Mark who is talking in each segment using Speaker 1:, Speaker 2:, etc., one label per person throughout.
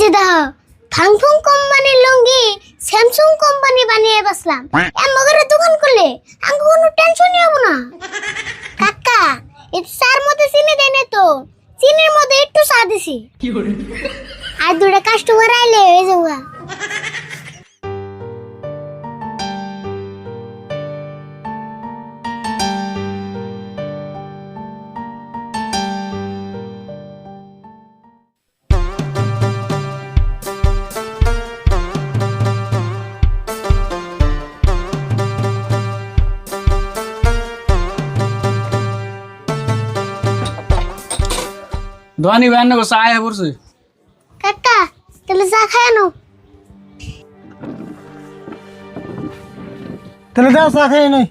Speaker 1: যে দেখো ফাংফুং কোম্পানির লুঙ্গি স্যামসুং কোম্পানি বানিয়ে বসলাম। মগরে দোকান করলে আমি কোনো টেনশনই হব না। কাকা এটা সার মধ্যে চিনি দেয় না তো। চিনির মধ্যে একটু চা দিছি। আর দুটা কাস্টমার আইলে হয়ে যাব
Speaker 2: ধোয়ানি ব্যান গো চায় পড়ছে
Speaker 1: কাকা তাহলে চা খায় আনো।
Speaker 3: তাহলে দাও চা খাই নয়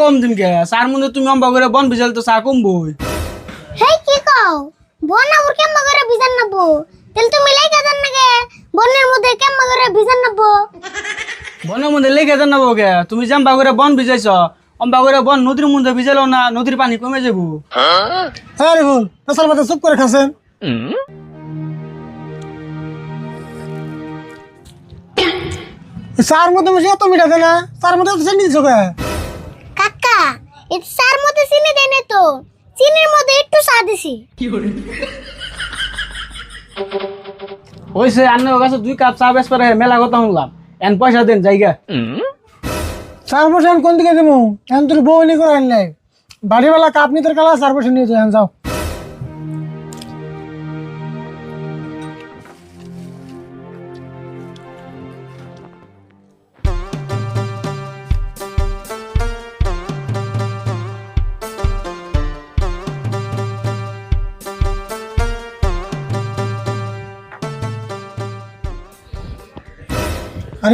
Speaker 1: কম
Speaker 2: দিন কে চার মধ্যে তুমি অম্বা করে বন বিজাল তো চা কম বই
Speaker 1: হেই কি কও? বনা ওর কেমন করে বিজান নাবো? তাহলে তুমি লাইকা জান নাকি বনের মধ্যে কেমন করে বিজান নাবো।
Speaker 2: বনের মধ্যে লেগে যান না কে তুমি জাম্বা করে বন বিজাইছ অম্বা করে বন নদীর মধ্যে বিজালো না নদীর পানি কমে যাব হ্যাঁ
Speaker 3: আরে ভুল পেশার মধ্যে চুপ করে খাচ্ছেন চার মধ্যে মিশে এত মিঠা দেয় না চার মধ্যে দিছো কে?
Speaker 1: কাকা এর চার মধ্যে চিনি দেয় তো। চিনির মধ্যে একটু চা দিছি।
Speaker 2: হয়েছে আন্নের কাছে দুই কাপ চা বেশ পারে মেলা কথা শুনলাম। এন পয়সা দেন জায়গা।
Speaker 3: চার পয়সা কোন দিকে দেবো এখন তোর বউ নি করে আনলে বাড়িওয়ালা কাপ নিতে কালা চার পয়সা নিয়ে যাও।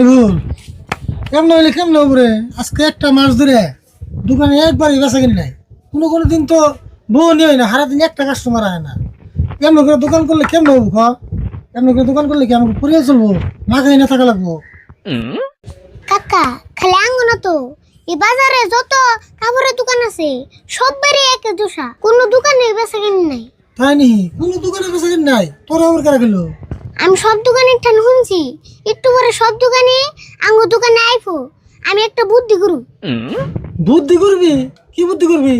Speaker 3: যাও কেমন হইলে কেমন হব রে? আজকে একটা মাস ধরে দোকানে একবারই বেচা কিনি নাই। কোনো কোনো দিন তো বউ নিয়ে না সারা দিন একটা কাস্টমার আয় না। কেমন করে দোকান করলে কেমন হব খ? কেমন করে দোকান করলে কি আমাকে পরিয়ে চলবো? না খাই না থাকা লাগবো।
Speaker 1: কাকা খালি আঙ্গো না তো। এই বাজারে যত কাপড়ের দোকান আছে সববারই এক দোষা। কোনো দোকানে বেচা কিনি নাই।
Speaker 3: তাই নি কোনো দোকানে বেচা কিনি নাই? তোরা আবার কারা গেল
Speaker 1: আমি সব দোকানের ঠান শুনছি। একটু পরে সব দোকানে আঙ্গুর দোকানে আইফো। আমি একটা বুদ্ধি করু।
Speaker 3: বুদ্ধি করবি? কি বুদ্ধি করবি?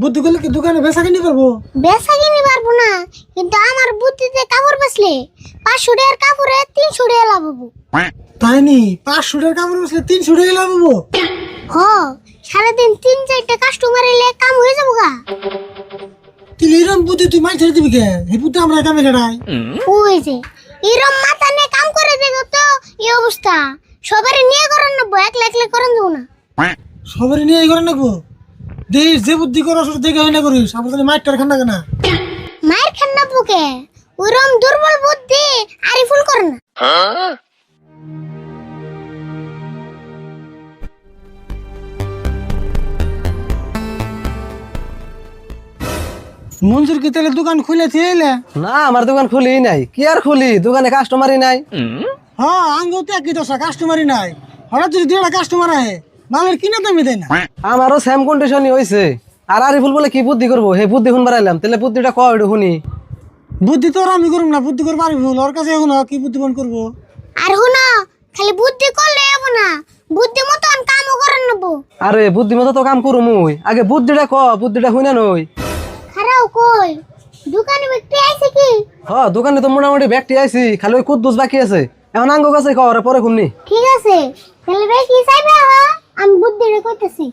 Speaker 3: বুদ্ধি করলে কি দোকানে বেচা কিনি পারব?
Speaker 1: বেচা কিনি পারব না কিন্তু আমার বুদ্ধিতে কাপড় বেচলে পাঁচশো টাকার কাপড়ে তিনশো টাকা লাভ হব।
Speaker 3: তাই নি? পাঁচশো টাকার কাপড় বেচলে তিনশো টাকা লাভ হব?
Speaker 1: হ সারাদিন তিন চারটা কাস্টমার এলে কাম হয়ে যাব গা।
Speaker 3: তুই এরকম বুদ্ধি তুই মাই ছেড়ে দিবি কে? এই বুদ্ধি আমরা কামে কেটাই
Speaker 1: যে এরম মাথা নিয়ে কাম করে দেখো তো এই অবস্থা। সবারই নিয়ে করার নেব একলা একলা করেন দেবো না।
Speaker 3: সবারই নিয়ে করে নেব দেশ যে বুদ্ধি করো সেটা দেখে হয় না করিস। সাবধানে মায়ের খান না কেনা।
Speaker 1: মায়ের খান না বুকে? ওরম দুর্বল বুদ্ধি আরিফুল করে না।
Speaker 3: মঞ্জুর কি তাহলে দোকান খুলে থিয়েলে
Speaker 4: না আমার দোকান খুলি নাই। কি আর খুলি? দোকানে কাস্টমারই নাই।
Speaker 3: হ্যাঁ আঙ্গো তো একই দশা কাস্টমারই নাই। হঠাৎ যদি দুটা কাস্টমার আহে মালের কিনা দামি দেয় না।
Speaker 4: আমারও সেম কন্ডিশনই হয়েছে আর আরিফুল বলে কি বুদ্ধি করব? হে বুদ্ধি শুনবার আইলাম। তাহলে বুদ্ধিটা কয় ওটা শুনি।
Speaker 3: বুদ্ধি তো আর আমি করুম না বুদ্ধি করে পারি ভুল ওর কাছে এখন কি বুদ্ধি বন করব?
Speaker 1: আর হুনো খালি বুদ্ধি করলে হব না। বুদ্ধি মতন কামও করেন নেব।
Speaker 4: আরে বুদ্ধি মতো তো কাম করু মুই আগে বুদ্ধিটা ক? বুদ্ধিটা শুনে নই।
Speaker 1: খারাও কই? দোকানে বিক্রি আইছে কি?
Speaker 4: হ দোকানে তো মোটামুটি ব্যাগটি আইছি খালি ওই কুদ্দুস বাকি আছে। এখন আঙ্গ কাছে কর পরে শুননি
Speaker 1: ঠিক আছে তাহলে ভাই কি চাইবে হ্যাঁ? আমি বুদ্ধিটা কইতেছি।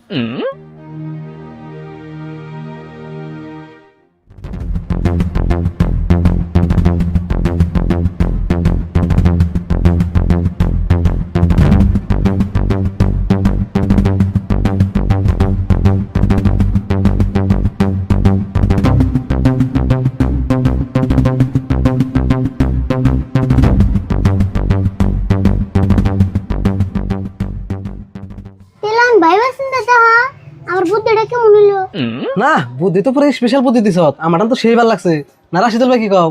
Speaker 4: না বুদ্ধি তো পুরো স্পেশাল বুদ্ধি দিছ। আমার তো সেই ভালো লাগছে। না রাশিদুল ভাই কি কও?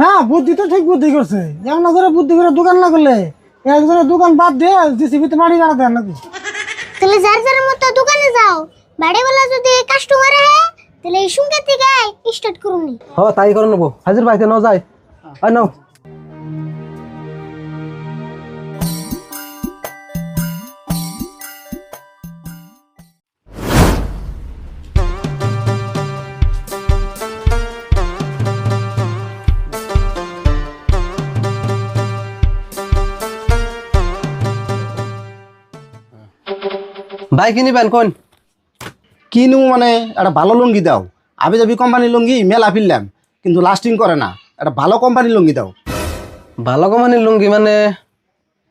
Speaker 3: না বুদ্ধি তো ঠিক বুদ্ধি করছে। এমন করে বুদ্ধি করে দোকান না করলে একজনের দোকান বাদ দিয়ে জিসিবিতে মাটি গাড়া দেওয়ার লাগবে
Speaker 1: তাহলে যার যার মতো দোকানে যাও। বাড়িওয়ালা যদি কাস্টমার আহে তাহলে এই সঙ্গে থেকে স্টার্ট করুনি।
Speaker 4: হ তাই করে নেব। হাজির ভাইতে নাও যাই। আর নাও। ভাই কিনিবেন কোন?
Speaker 5: কিনু মানে একটা ভালো লুঙ্গি দাও। আবি যাবি কোম্পানির লুঙ্গি মেলা ফিরলাম কিন্তু লাস্টিং করে না একটা ভালো কোম্পানির লুঙ্গি দাও।
Speaker 4: ভালো কোম্পানির লুঙ্গি মানে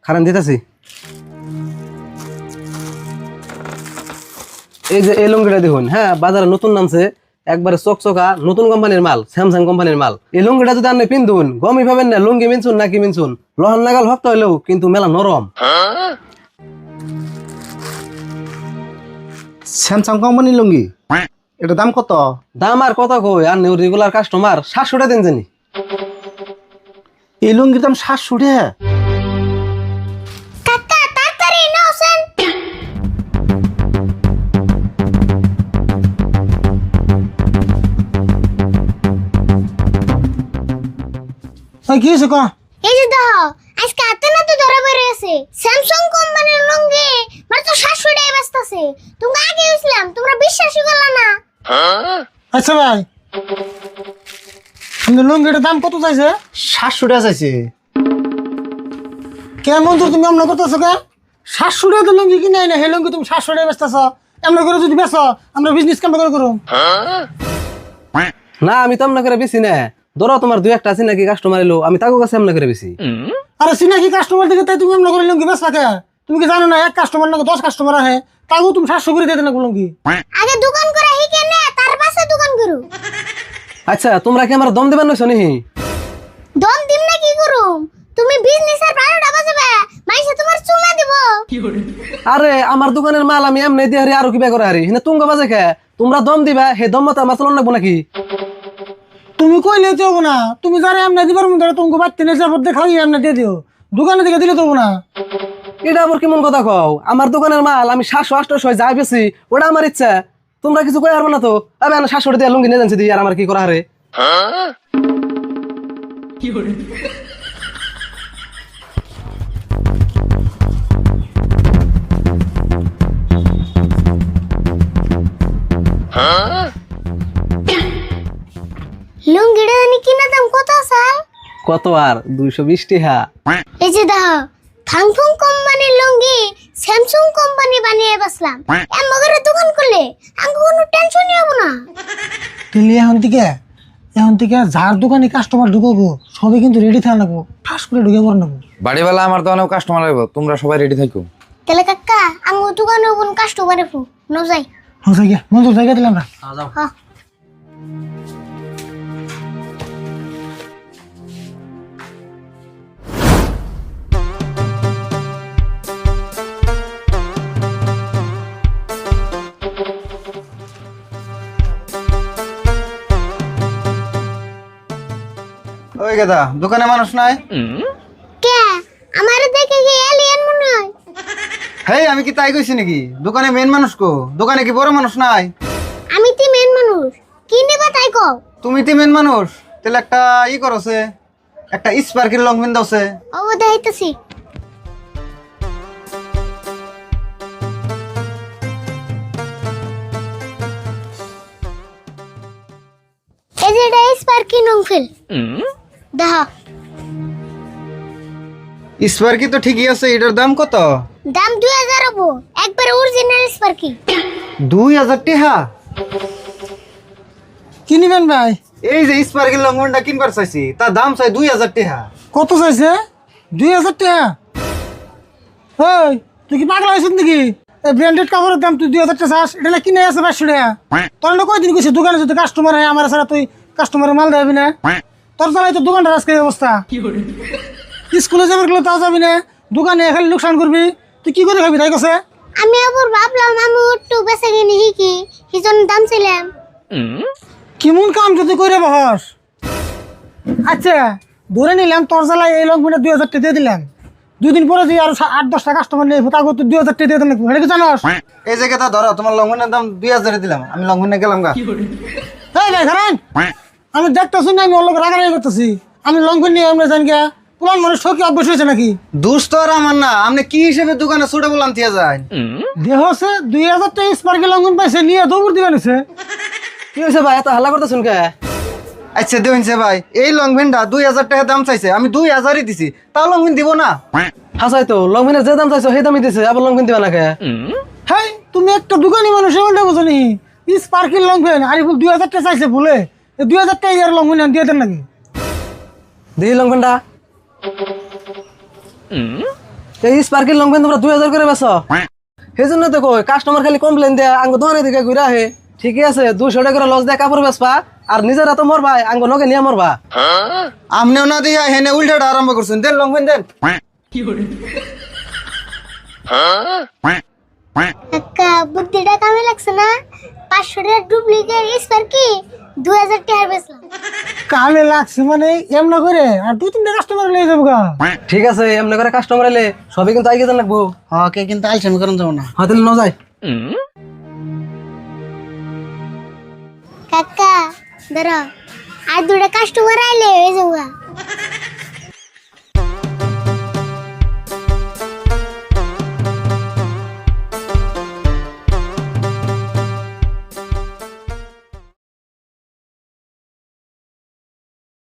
Speaker 4: খারান দিতেছি। এই যে এই লুঙ্গিটা দেখুন হ্যাঁ বাজারে নতুন নামছে একবারে চকচকা নতুন কোম্পানির মাল স্যামসাং কোম্পানির মাল। এই লুঙ্গিটা যদি আপনি পিন্ধুন গমই পাবেন না লুঙ্গি মিনছুন নাকি মিনছুন লহন নাগাল হক্ত হইলেও কিন্তু মেলা নরম।
Speaker 5: স্যামসাং কোম্পানির লুঙ্গি? এটা দাম কত?
Speaker 4: দাম আর কত কই? আর রেগুলার কাস্টমার সাতশো টাকা দিন জানি।
Speaker 5: এই লুঙ্গির দাম সাতশো টাকা
Speaker 1: কাকা তাড়াতাড়ি নাও সেন
Speaker 3: ওই কি হয়েছে ক?
Speaker 1: এই যে দেখো আজকে হাতে না তো ধরা বেরিয়ে আছে স্যামসাং কোম্পানির লুঙ্গি মাত্র সাতশো টাকা ব্যস্ত আছে। তুমি আগে গেছিলাম তোমরা বিশ্বাসই করলা না।
Speaker 3: আচ্ছা ভাই। কিন্তু লুঙ্গিটার দাম কত চাইছে?
Speaker 5: সাতশো টাকা চাইছে।
Speaker 3: কেমন তো তুমি এমন করতেছো কে? সাতশো টাকা তো লুঙ্গি কিনে না হে লুঙ্গি তুমি সাতশো টাকা বেচতেছ। এমন করে যদি বেচ আমরা বিজনেস কেমন করে করুম?
Speaker 4: না আমি তো আপনার করে বেশি না। ধরো তোমার দুই একটা আছে নাকি কাস্টমার এলো আমি তাকে কাছে আপনার করে বেশি।
Speaker 3: আরে সিনাকি কাস্টমার দিকে তাই তুমি এমন করে লুঙ্গি বেচলা কে? তুমি কি জানো না এক কাস্টমার নাকি দশ কাস্টমার আহে তাকেও তুমি সাতশো করে দিয়ে দেন লুঙ্গি?
Speaker 1: আগে দোকান করে হিকে নে তার পাশে দোকান করু।
Speaker 4: আচ্ছা তোমরা কি আমার দম দেবেন নি
Speaker 1: দম দিম না কি করুম? তুমি বিজনেসের বারোটা বাজাবে মাইসে তোমার চুমা দিব।
Speaker 4: আরে আমার দোকানের মাল আমি এমনি দিয়ে হারি আরও কিবা করে হারি? হিনে তুঙ্গ বাজে খে তোমরা দম দিবা হে দম মতো আমার চলন লাগবো নাকি?
Speaker 3: তুমি কইলে তো হব না। তুমি যারা এমনি দিবার মধ্যে তুমি বাড়তে নেশার মধ্যে খাই এমনি দিয়ে দিও। দোকানে থেকে দিলে তো হব না।
Speaker 4: এটা আবার কেমন কথা কও? আমার দোকানের মাল আমি সাতশো আটশো যাই বেশি ওটা আমার ইচ্ছা। তোমরা কিছু কই পারবে না তো? আমি আমি সাতশো দিয়ে লুঙ্গি নিয়ে যাচ্ছি দিয়ে আর আমার কি করা হারে?
Speaker 1: লুঙ্গিটা কিনা দাম কত সাল
Speaker 4: কত আর? দুইশো বিশ টিহা
Speaker 1: এই যে দেখো ফাংফুং কোম্পানির লুঙ্গি স্যামসুং কোম্পানি বানিয়ে বসলাম এম মগরে দোকান করলে আমাকে কোনো টেনশনই হব না।
Speaker 3: তাহলে এখন থেকে? এখন থেকে যার দোকানে কাস্টমার ঢুকবো সবই কিন্তু রেডি থাকা লাগবো। ঠাস করে ঢুকে পড় নেব
Speaker 6: বাড়িওয়ালা আমার দোকানেও কাস্টমার আসব তোমরা সবাই রেডি থাকো।
Speaker 1: তাহলে কাকা আমি দোকানে কোন কাস্টমারে ফু ন যাই।
Speaker 3: হচ্ছে গিয়া মন্দির জায়গা দিলাম না
Speaker 1: হ্যাঁ
Speaker 5: ওই গেদা দোকানে মানুষ নাই?
Speaker 1: কে? আমার দেখে কি এলিয়েন মনে হয়?
Speaker 5: হেই আমি কি তাই কইছি নাকি? দোকানে মেন মানুষ কো? দোকানে কি বড় মানুষ নাই?
Speaker 1: আমি তি মেন মানুষ? কি নেবা তাই কও?
Speaker 5: তুমি তো মেন মানুষ? তাহলে একটা ই করছে একটা স্পার্কের লং পেন দাওছে
Speaker 1: ও দেখাইতেছি এই যে এটা স্পার্কি নংফিল দেখো
Speaker 5: স্পার্কি তো ঠিকই আছে এটার দাম কত?
Speaker 1: দাম দুই হাজার হব। একবারে অরিজিনাল স্পার্কি
Speaker 5: দুই হাজার টিহা?
Speaker 3: কি নিবেন ভাই?
Speaker 5: এই যে স্পার্কের লং পেনটা কিনবার চাইছি তার দাম চাই দুই হাজার টিহা।
Speaker 3: কত চাইছে? দুই হাজার টাকা ওই তুই কি পাগলা হয়েছিস নাকি? এই ব্র্যান্ডেড কাপড়ের দাম তুই দুই হাজার টাকা চাস এটা না কিনে আছে পাঁচশো টাকা তোর না কয়দিন কইছি দোকানে যদি কাস্টমার হয় আমার ছাড়া তুই কাস্টমারের মাল দেবি না? তোর চালাই তো দোকানটা আজকে অবস্থা। স্কুলে যাবার গেলে তাও যাবি না। দোকানে খালি লোকসান করবি। তুই কি করে খাবি তাই কছে
Speaker 1: আমি আবার ভাবলাম আমি একটু বেঁচে কিনে শিখি সেই জন্য দাম ছিলাম
Speaker 3: কেমন কাম যদি করে বহস? আচ্ছা ধরে নিলাম তোর জ্বালায় এই লঙ্ঘনে দুই হাজার টাকা দিয়ে দিলাম। দুই দিন পরে যদি আরও আট দশটা কাস্টমার নিয়ে তাকে তো দুই হাজার টাকা দিয়ে দিলাম। এটা কি জানোস?
Speaker 5: এই জায়গাটা ধরো তোমার দাম দুই হাজারে দিলাম। আমি লঙ্ঘনে গেলাম গা।
Speaker 3: এই ভাই আমি দেখতেছি না আমি ওর লোক রাগারাগি করতেছি। আমি লঙ্ঘন নিয়ে আমরা জানি গা পুরান মানুষ ঠকি অভ্যাস হয়েছে নাকি?
Speaker 5: আর আমার না আপনি কি হিসেবে দোকানে ছুটে বললাম থিয়া যায়?
Speaker 3: দেহ হচ্ছে দুই হাজার টাকা স্পার্কে লঙ্ঘন পাইছে নিয়ে দৌড় দিবেন
Speaker 4: কি হয়েছে ভাই এত হাল্লা করতেছুন কে?
Speaker 5: আচ্ছা ভাই এই লংপেনটা দুই হাজার টাকা দাম চাইছে আমি দুই হাজারই দিছি তাও লংপেন দিব না?
Speaker 4: হাসাই তো লংমিনের যে দাম চাইছো সেই দামই দিছে আবার লংমিন দিবা না কে?
Speaker 3: হ্যাঁ তুমি একটা দোকানি মানুষ এমনটা বোঝো নি। আরিফুল দুই হাজার টাকা চাইছে বলে দুই হাজার টাকা ইয়ার লঙ্ঘন দিয়ে দেন নাকি?
Speaker 4: দেখি লংপেনটা এই স্পার্কিল লংপেন তোমরা দুই হাজার করে বেছো সেই জন্য তো কই কাস্টমার খালি কমপ্লেন দেয় আঙ্গ দোকানে দিকে ঘুরে আহে। ঠিকই আছে দুশো টাকা করে লস দেয় কাপড় বেচবা আর নিজেরা তো মরবা আঙ্গ নগে নিয়ে মরবা।
Speaker 5: আমনেও না দিয়া হেনে উল্টাটা আরম্ভ করছেন। দেন লংপেন দেন।
Speaker 1: কাকা বুদ্ধিটা কামে লাগছে না? পাঁচশো ডুপ্লিকেট স্পার্কি দুই হাজার টাকার বেচলাম।
Speaker 3: কামে লাগছে মানে এমন করে? আর দুই তিনটা কাস্টমার নিয়ে যাব গা।
Speaker 4: ঠিক আছে এমনি করে কাস্টমার এলে সবই কিন্তু আইগে লাগবো
Speaker 2: ওকে কিন্তু আলসামি করেন যাব না।
Speaker 4: হয়তো ন যায়
Speaker 1: কাকা ধরো আর দুটা কাস্টমার আইলে হয়ে যাব গা।